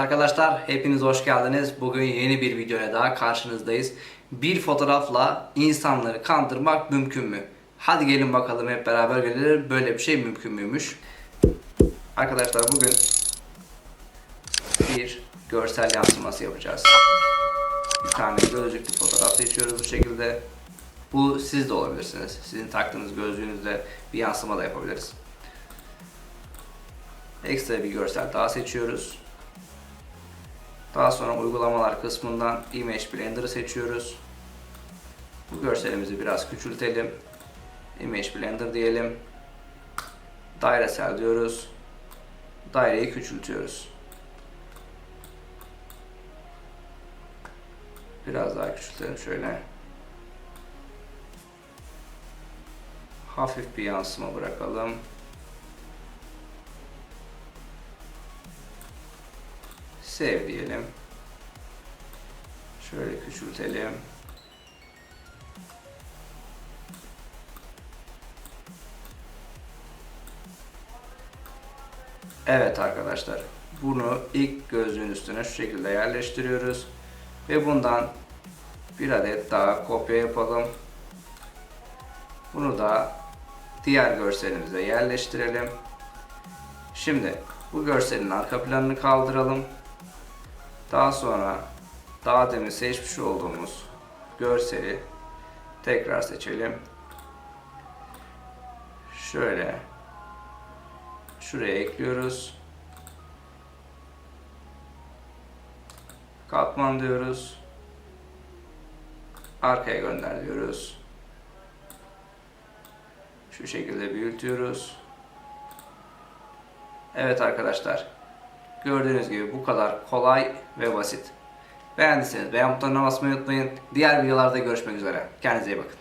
arkadaşlar, hepiniz hoş geldiniz. Bugün yeni bir videoya daha karşınızdayız. Bir fotoğrafla insanları kandırmak mümkün mü? Hadi gelin bakalım hep beraber görelim böyle bir şey mümkün müymüş? Arkadaşlar bugün bir görsel yansıması yapacağız. Bir tane gözlüklü fotoğraf seçiyoruz bu şekilde. Bu siz de olabilirsiniz. Sizin taktığınız gözlüğünüzde bir yansıma da yapabiliriz. Ekstra bir görsel daha seçiyoruz. Daha sonra uygulamalar kısmından Image Blender'ı seçiyoruz. Bu görselimizi biraz küçültelim. Image Blender diyelim. Dairesel diyoruz. Daireyi küçültüyoruz. Biraz daha küçültelim şöyle. Hafif bir yansıma bırakalım. Sev diyelim. Şöyle küçültelim. Evet arkadaşlar. Bunu ilk gözlüğün üstüne şu şekilde yerleştiriyoruz. Ve bundan bir adet daha kopya yapalım. Bunu da diğer görselimize yerleştirelim. Şimdi bu görselin arka planını kaldıralım. Daha sonra daha demin seçmiş olduğumuz görseli tekrar seçelim. Şöyle şuraya ekliyoruz. Katman diyoruz. Arkaya gönder diyoruz. Şu şekilde büyütüyoruz. Evet arkadaşlar. Gördüğünüz gibi bu kadar kolay ve basit. Beğendiyseniz beğen butonuna basmayı unutmayın. Diğer videolarda görüşmek üzere. Kendinize iyi bakın.